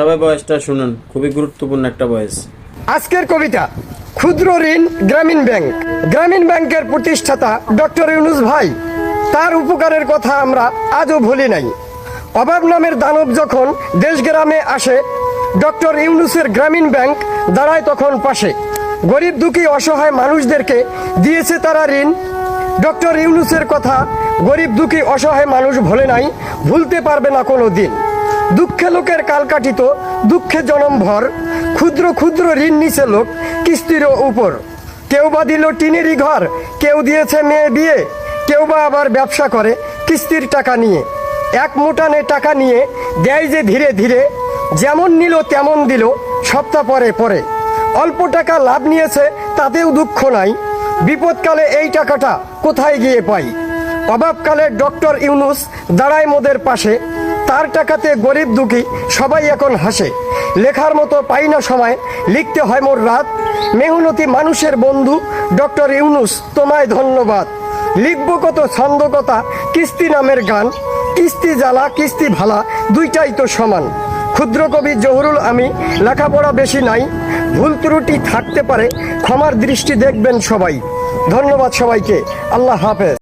সবাই বয়সটা শুনুন, খুবই গুরুত্বপূর্ণ একটা বয়স। আজকের কবিতা, ক্ষুদ্র ঋণ গ্রামীণ ব্যাংক। গ্রামীণ ব্যাংকের প্রতিষ্ঠাতা ডক্টর ইউনুস ভাই, তার উপকারের কথা আমরা আজও ভুলি নাই। অভাব নামের দানব যখন দেশ গ্রামে আসে, ডক্টর ইউনুসের গ্রামীণ ব্যাংক দাঁড়ায় তখন পাশে। গরিব দুঃখী অসহায় মানুষদেরকে দিয়েছে তারা ঋণ। ডক্টর ইউনুসের কথা গরিব দুঃখী অসহায় মানুষ ভোলে নাই, ভুলতে পারবে না কোনো দিন। দুঃখে লোকের কাল কাটিত, দুঃখে জনম ভর, ক্ষুদ্র ক্ষুদ্র ঋণ নিছে লোক কিস্তির উপর। কেউ বা দিল টিনেরই ঘর, কেউ দিয়েছে মেয়ে বিয়ে, কেউ বা আবার ব্যবসা করে কিস্তির টাকা নিয়ে। এক মুটানে টাকা নিয়ে দেয় যে ধীরে ধীরে, যেমন নিল তেমন দিল সপ্তাহ পরে পরে। অল্প টাকা লাভ নিয়েছে, তাতেও দুঃখ নাই। বিপদকালে এই টাকাটা কোথায় গিয়ে পাই? অভাবকালে ডক্টর ইউনুস দাঁড়ায় মোদের পাশে তার টাকাতে গরিব দুঃখী সবাই এখন হাসে। লেখার মতো পাই না সময়। লিখতে হয় মোর রাত। মেহনতি মানুষের বন্ধু। ডক্টর ইউনুস, তোমায় ধন্যবাদ। লিখব কত ছন্দ কথা, কিস্তি নামের গান। কিস্তি জ্বালা, কিস্তি ভালা, দুইটাই তো সমান। ক্ষুদ্র কবি জহুরুল আমি, লেখাপড়া বেশি নাই। ভুল ত্রুটি থাকতে পারে, ক্ষমার দৃষ্টি দেখবেন সবাই। ধন্যবাদ সবাইকে। আল্লাহ হাফেজ।